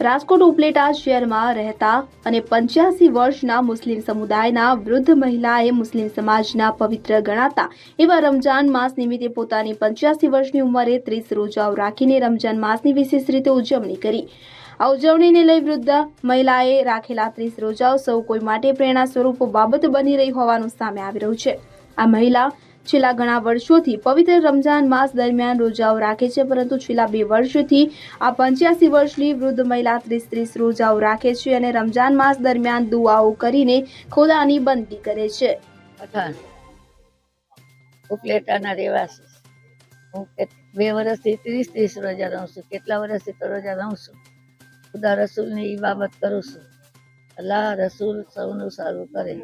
રાજકોટ ઉપલેટા શહેરમાં રહેતા અને પંચ્યાસી વર્ષના મુસ્લિમ સમુદાયના વૃદ્ધ મહિલાએ મુસ્લિમ સમાજના પવિત્ર ગણાતા એવા રમજાન માસ નિમિત્તે પોતાની પંચ્યાસી વર્ષની ઉંમરે ત્રીસ રોજાઓ રાખીને રમજાન માસની વિશેષ રીતે ઉજવણી કરી. આ ઉજવણીને લઈ વૃદ્ધ મહિલાએ રાખેલા ત્રીસ રોજાઓ સૌ કોઈ માટે પ્રેરણા સ્વરૂપ બાબત બની રહી હોવાનું સામે આવી રહ્યું છે. આ મહિલા છેલ્લા ઘણા વર્ષોથી પવિત્ર રમજાન માસ દરમિયાન રોજાઓ રાખે છે, પરંતુ છેલ્લા બે વર્ષોથી આ પંચ્યાસી વર્ષની વૃદ્ધ મહિલા ત્રીસ ત્રીસ રોજાઓ રાખે છે અને રમજાન માસ દરમિયાન દુઆઓ કરીને ખોદાની બંદગી કરે છે. ઉપલેટાના રહેવાસી. હું બે વર્ષથી ત્રીસ ત્રીસ રોજા રહું છું. કેટલા વર્ષથી તો રોજા રહું છું? ખુદા રસૂલની બાબત કરું છું. અલ્લાહ રસૂલ સૌનું સારું કરે.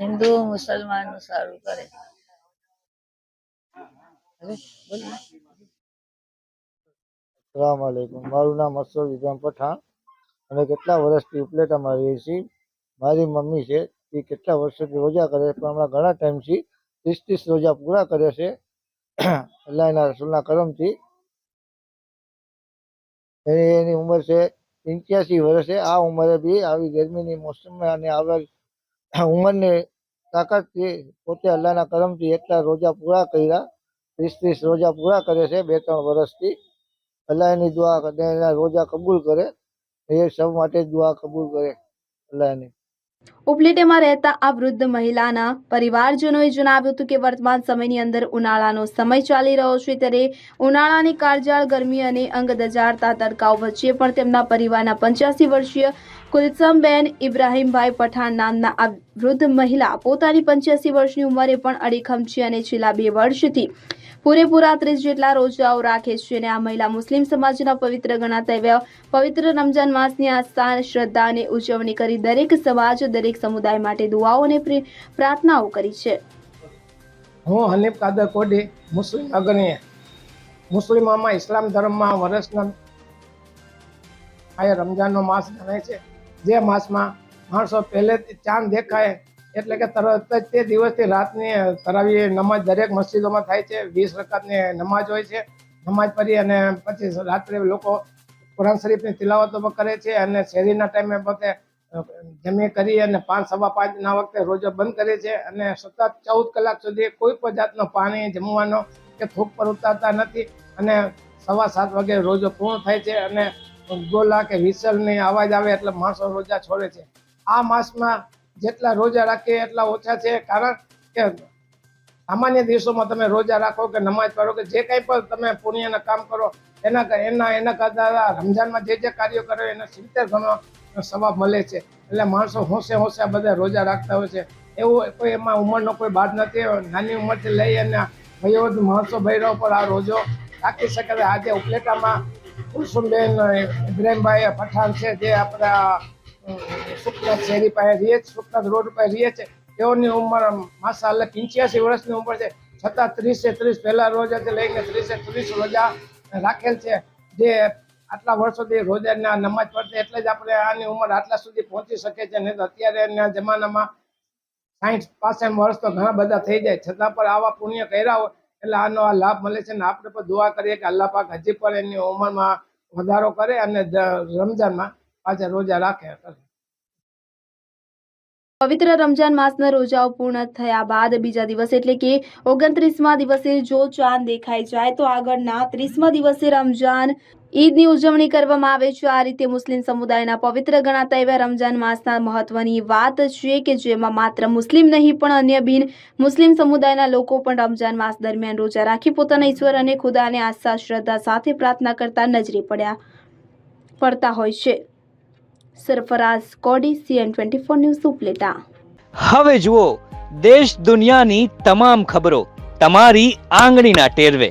હિન્દુ મુસલમાનનું સારું કરે. સલામ આલેકુમ મારું નામ અસર વિક્રમ પઠાણ અને કેટલા વર્ષથી ઉપલેટામાં રહીએ છીએ. મારી મમ્મી છે, એ કેટલા વર્ષોથી રોજા કરે પણ હમણાં ઘણા ટાઈમથી ત્રીસ ત્રીસ રોજા પૂરા કરે છે. અલ્લાહના રસૂલના કરમથી. એની એની ઉંમર છે પંચ્યાસી વર્ષે. આ ઉંમરે બી આવી ગરમીની મોસમમાં અને આવા ઉંમરની તાકાતથી પોતે અલ્લાહના કરમથી એટલા રોજા પૂરા કર્યા. ત્રીસ ત્રીસ રોજા પૂરા કરે છે બે ત્રણ વર્ષથી. અલ્લાહની દુઆ કરે એના રોજા કબૂલ કરે. એ સૌ માટે દુઆ કબૂલ કરે અલ્લાહની. ઉપલેટામાં રહેતા આ વૃદ્ધ મહિલાના પરિવારજનોએ જણાવ્યું હતું કે વર્તમાન સમયની અંદર ઉનાળાનો સમય ચાલી રહ્યો છે ત્યારે ઉનાળાની કાળજાળ, ગરમી અને અંગ દજાડતા તડકાઓ વચ્ચે પણ તેમના પરિવારના પંચ્યાસી વર્ષીય કુલસમબેન ઇબ્રાહીમભાઈ પઠાણ નામના આ વૃદ્ધ મહિલા પોતાની પંચ્યાસી વર્ષની ઉંમરે પણ અડીખમ છે અને છેલ્લા બે વર્ષથી પૂરેપૂરા ત્રીસ જેટલા રોજાઓ રાખે છે અને આ મહિલા મુસ્લિમ સમાજના પવિત્ર ગણાતા એવા પવિત્ર રમજાન માસની આસ્થા શ્રદ્ધા અને ઉજવણી કરી દરેક સમાજ, દરેક સમુદાય માટે દુઆઓ અને પ્રાર્થનાઓ કરી છે. હું હનીફ કાદર કોડી મુસ્લિમ અગ્રણી મુસ્લિમોમાં ઇસ્લામ ધર્મમાં વર્ષના આ રમજાનનો માસ ગણાય છે. જે માસમાં માણસો પહેલેથી ચાંદ દેખાય એટલે કે તરત જ તે દિવસથી રાતની તરાવી નમાજ દરેક મસ્જિદોમાં થાય છે. વીસ રકાતની નમાજ હોય છે. નમાજ પડી અને પછી રાત્રે લોકો કુરાન શરીફની તિલાવતો કરે છે અને શેરીના ટાઈમે પોતે જમી કરી અને પાંચ સવા પાંચના વખતે રોજો બંધ કરે છે અને સતત ચૌદ કલાક સુધી કોઈ પણ જાતનો પાણી જમવાનો કે થૂક પર ઉતારતા નથી અને સવા સાત વાગે રોજો પૂર્ણ થાય છે અને ગોલા કે વિસલની અવાજ આવે એટલે માણસો રોજા છોડે છે. આ માસમાં જેટલા રોજા રાખીએ એટલા ઓછા છે કારણ કે સામાન્ય દિવસોમાં તમે રોજા રાખો કે નમાજ પઢો કે જે કંઈ પણ તમે પુણ્યના કામ કરો, એના એના એના કરતાં રમજાનમાં જે જે કાર્યો કરો, એના સિત્તેર ગણો સવાબ મળે છે. એટલે માણસો હોંશે હોંશે આ બધા રોજા રાખતા હોય છે. એવું કોઈ એમાં ઉંમરનો કોઈ બાદ નથી નાની ઉંમરથી લઈ અને વયોવૃદ્ધ માણસો ભૈરવ પર આ રોજો રાખી શકે છે. આજે ઉપલેટામાં કુલસુમબેન ઇબ્રાહીમભાઈ પઠાણ છે જે આપણા સુખનાથ શેરી પાસે રહીએ છે. સુખનાથ રોડ પાસે રહીએ છે. તેઓની ઉંમર માસા અલગ પંચ્યાસી વર્ષની ઉંમર છે. છતાં ત્રીસે ત્રીસ પહેલા રોજાથી લઈને ત્રીસે ત્રીસ રોજા રાખેલ છે. જે આટલા વર્ષોથી રોજાના નમાજ પડશે એટલે જ આપણે આની ઉંમર આટલા સુધી પહોંચી શકે છે નહીં તો અત્યારેના જમાનામાં સાઠ પાસઠ વર્ષ તો ઘણા બધા થઈ જાય. છતાં પણ આવા પુણ્ય કર્યા હોય એટલે આનો આ લાભ મળે છે. અને આપણે પણ દુઆ કરીએ કે અલ્લાહ પાક હજી પણ એની ઉંમરમાં વધારો કરે અને રમજાનમાં પાછા રોજા રાખે. પવિત્ર રમજાન માસના રોજાઓ પૂર્ણ થયા બાદ બીજા દિવસે એટલે કે ઓગણત્રીસમાં દિવસે જો ચાંદ દેખાઈ જાય તો આગળના ત્રીસમા દિવસે રમજાન ઈદની ઉજવણી કરવામાં આવે છે. આ રીતે મુસ્લિમ સમુદાયના પવિત્ર ગણાતા એવા રમજાન માસના મહત્વની વાત છે કે જેમાં માત્ર મુસ્લિમ નહીં, પણ અન્ય બિન મુસ્લિમ સમુદાયના લોકો પણ રમજાન માસ દરમિયાન રોજા રાખી પોતાના ઈશ્વર અને ખુદાને આસ્થા, શ્રદ્ધા સાથે પ્રાર્થના કરતા નજરે પડ્યા પડતા હોય છે. Sarfaraz Kodi, CN twenty four news Supleta હવે જુઓ, દેશ દુનિયાની તમામ ખબરો તમારી આંગળીના ટેરવે.